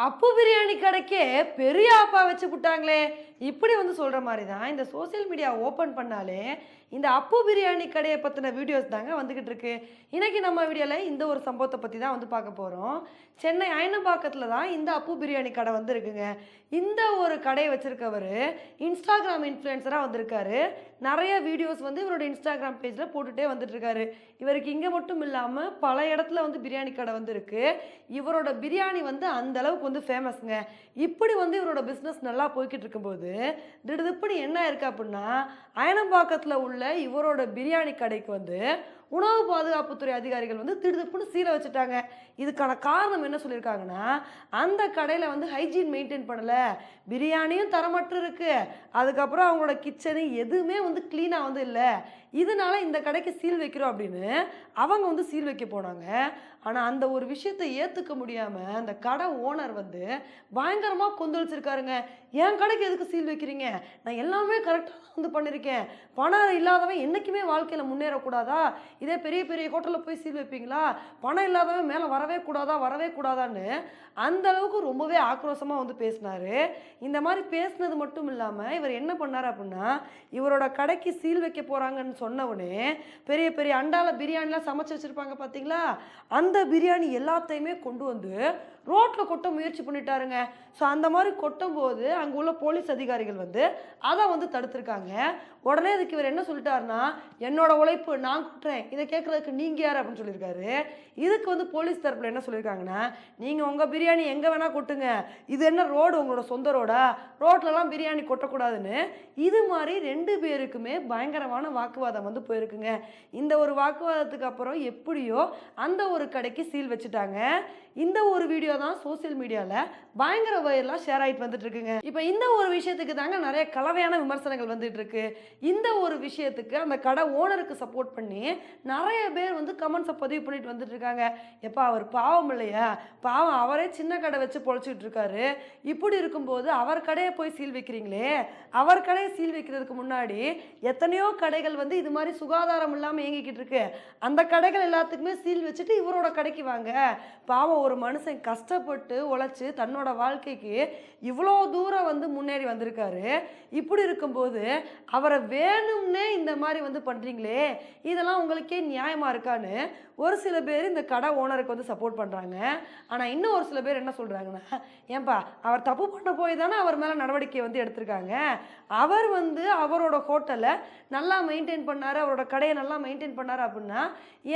அப்பு பிரியாணி கடைக்கே பெரிய ஆப்பா வச்சு விட்டாங்களே இப்படி வந்து சொல்கிற மாதிரி தான் இந்த சோஷியல் மீடியா ஓப்பன் பண்ணாலே இந்த அப்பு பிரியாணி கடையை பற்றின வீடியோஸ் தாங்க வந்துக்கிட்டு இருக்கு. இன்றைக்கி நம்ம வீடியோவில் இந்த ஒரு சம்பவத்தை பற்றி தான் வந்து பார்க்க போகிறோம் சென்னை அயனம்பாக்கத்தில் தான் இந்த அப்பு பிரியாணி கடை வந்து இருக்குங்க இந்த ஒரு கடையை வச்சுருக்கவர் இன்ஸ்டாகிராம் இன்ஃப்ளூயன்சராக வந்திருக்காரு. நிறைய வீடியோஸ் வந்து இவரோட இன்ஸ்டாகிராம் பேஜில் போட்டுகிட்டே வந்துட்டுருக்காரு இவருக்கு இங்கே மட்டும் இல்லாமல் பல இடத்துல வந்து பிரியாணி கடை வந்து இருக்கு இவரோட பிரியாணி வந்து அந்தளவுக்கு வந்து ஃபேமஸ்ங்க இப்படி வந்து இவரோட பிஸ்னஸ் நல்லா போய்கிட்டு இருக்கும்போது திடுதிப்புன்னு என்ன ஆயிருக்கு அப்படின்னா அயனம்பாக்கத்தில் உள்ள இவரோட பிரியாணி கடைக்கு வந்து உணவு பாதுகாப்புத்துறை அதிகாரிகள் வந்து திடுதுப்புன்னு சீலை வச்சுட்டாங்க. இதுக்கான காரணம் என்ன சொல்லியிருக்காங்கன்னா அந்த கடையில் வந்து ஹைஜீன் மெயின்டைன் பண்ணலை. பிரியாணியும் தரமற்று இருக்குது அதுக்கப்புறம் அவங்களோட கிச்சனு எதுவுமே வந்து க்ளீனாக வந்து இல்லை. இதனால இந்த கடைக்கு சீல் வைக்கிறோம் அப்படின்னு அவங்க வந்து சீல் வைக்க போனாங்க. ஆனால் அந்த ஒரு விஷயத்தை ஏற்றுக்க முடியாமல் அந்த கடை ஓனர் வந்து பயங்கரமாக கொந்தளிச்சிருக்காருங்க. என் கடைக்கு எதுக்கு சீல் வைக்கிறீங்க? நான் எல்லாமே கரெக்டாக வந்து பண்ணியிருக்கேன் பணம் இல்லாதவன் என்றைக்குமே வாழ்க்கையில் முன்னேறக்கூடாதா? இதே பெரிய பெரிய ஹோட்டலில் போய் சீல் வைப்பீங்களா? பணம் இல்லாதவன் மேலே வரவே கூடாதா வரவே கூடாதான்னு அந்த அளவுக்கு ரொம்பவே ஆக்ரோஷமாக வந்து பேசினாரு. இந்த மாதிரி பேசினது மட்டும் இல்லாமல் இவர் என்ன பண்ணார் அப்படின்னா இவரோட கடைக்கு சீல் வைக்க போகிறாங்கன்னு சொன்னவுடனே பெரிய பெரிய அண்டாவில் பிரியாணிலாம் சமைச்சு வச்சுருப்பாங்க பார்த்தீங்களா அந்த பிரியாணி எல்லாத்தையுமே கொண்டு வந்து ரோட்டில் கொட்ட முயற்சி பண்ணிட்டாருங்க. ஸோ அந்த மாதிரி கொட்டும் போது அங்கே உள்ள போலீஸ் அதிகாரிகள் வந்து அதை வந்து தடுத்துருக்காங்க. உடனே இதுக்கு இவர் என்ன சொல்லிட்டாருன்னா என்னோட உழைப்பு நான் கொட்டுறேன் இதை கேட்குறதுக்கு நீங்கள் யார் அப்படின்னு சொல்லியிருக்காரு. இதுக்கு வந்து போலீஸ் தரப்பில் என்ன சொல்லியிருக்காங்கன்னா நீங்கள் உங்கள் பிரியாணி எங்கே வேணால் கொட்டுங்க. இது என்ன ரோடு உங்களோட சொந்த ரோடா? ரோட்லலாம் பிரியாணி கொட்டக்கூடாதுன்னு. இது மாதிரி ரெண்டு பேருக்குமே பயங்கரமான வாக்குவாதம் வந்து போயிருக்குங்க. இந்த ஒரு வாக்குவாதத்துக்கு அப்புறம் எப்படியோ அந்த ஒரு கடைக்கு சீல் வச்சுட்டாங்க. இந்த ஒரு வீடியோ தான் சோஷியல் மீடியாவில் பயங்கர வயர்லாம் ஷேர் ஆகிட்டு வந்துட்டு இருக்குங்க இப்போ இந்த ஒரு விஷயத்துக்கு தாங்க நிறைய கலவையான விமர்சனங்கள் வந்துட்டு இருக்கு இந்த ஒரு விஷயத்துக்கு அந்த கடை ஓனருக்கு சப்போர்ட் பண்ணி நிறைய பேர் வந்து கமெண்ட்ஸை பதிவு பண்ணிட்டு வந்துட்டு இருக்காங்க எப்பா அவர் பாவம் இல்லையா? பாவம் அவரே சின்ன கடை வச்சு பொழைச்சிட்டு இருக்காரு. இப்படி இருக்கும்போது அவர் கடையை போய் சீல் வைக்கிறீங்களே? அவர் கடையை சீல் வைக்கிறதுக்கு முன்னாடி எத்தனையோ கடைகள் வந்து இது மாதிரி சுகாதாரம் இல்லாமல் இயங்கிக்கிட்டு இருக்கு. அந்த கடைகள் எல்லாத்துக்குமே சீல் வச்சுட்டு இவரோட கடைக்கு வாங்க. பாவம் ஒரு மனுஷன் கஷ்டப்பட்டு உழைச்சி தன்னோட வாழ்க்கைக்கு இவ்வளோ தூரம் வந்து முன்னேறி வந்திருக்காரு. இப்படி இருக்கும்போது அவரை வேணும்னே இந்த மாதிரி வந்து பண்ணுறீங்களே இதெல்லாம் உங்களுக்கு நியாயமாக இருக்கான்னு ஒரு சில பேர் இந்த கடை ஓனருக்கு வந்து சப்போர்ட் பண்ணுறாங்க ஆனால் இன்னும் ஒரு சில பேர் என்ன சொல்கிறாங்கன்னா ஏன்பா அவர் தப்பு பண்ண போய் தானே அவர் மேலே நடவடிக்கை வந்து எடுத்திருக்காங்க. அவர் வந்து அவரோட ஹோட்டலை நல்லா மெயின்டைன் பண்ணார் அவரோட கடையை நல்லா மெயின்டைன் பண்ணார் அப்படின்னா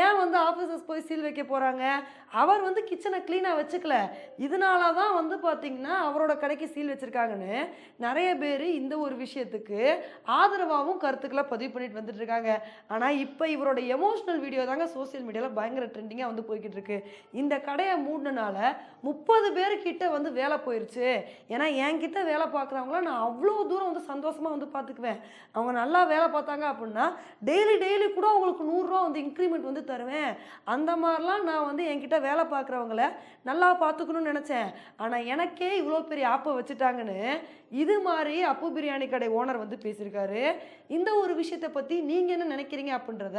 ஏன் வந்து ஆஃபீஸர்ஸ் போய் சீல் வைக்க போகிறாங்க அவர் வந்து கிச்சனை க்ளீனாக வச்சுக்கல. இதனால தான் வந்து பார்த்திங்கன்னா அவரோட கடைக்கு சீல் வச்சுருக்காங்கன்னு நிறைய பேர் இந்த ஒரு விஷயத்துக்கு ஆதரவாகவும் கருத்துக்களை பதிவு பண்ணிட்டு வந்துட்டு இருக்காங்க. ஆனால் இப்போ இவரோட எமோஷ்னல் வீடியோ தாங்க சோஷியல் மீடியாவில் பயங்கர ட்ரெண்டிங்காக வந்து போய்கிட்டு இருக்கு. இந்த கடையை மூடினால முப்பது பேர்கிட்ட வந்து வேலை போயிடுச்சு ஏன்னா என்கிட்ட வேலை பார்க்குறவங்கள நான் அவ்வளோ தூரம் வந்து சந்தோஷமாக வந்து பார்த்துக்குவேன். அவங்க நல்லா வேலை பார்த்தாங்க அப்படின்னா டெய்லி டெய்லி கூட அவங்களுக்கு நூறுரூவா வந்து இன்க்ரிமெண்ட் வந்து தருவேன். அந்த மாதிரிலாம் நான் வந்து என்கிட்ட வேலை பார்க்குறவங்கள நல்லா பார்த்துக்கணும்னு நினச்சேன். ஆனால் எனக்கே இவ்வளோ பெரிய ஆப்பை வச்சுட்டாங்கன்னு இது மாதிரி அப்பு பிரியாணி கடை ஓனர் வந்து பேசியிருக்காரு. இந்த ஒரு விஷயத்தை பற்றி நீங்கள் என்ன நினைக்கிறீங்க அப்படின்றத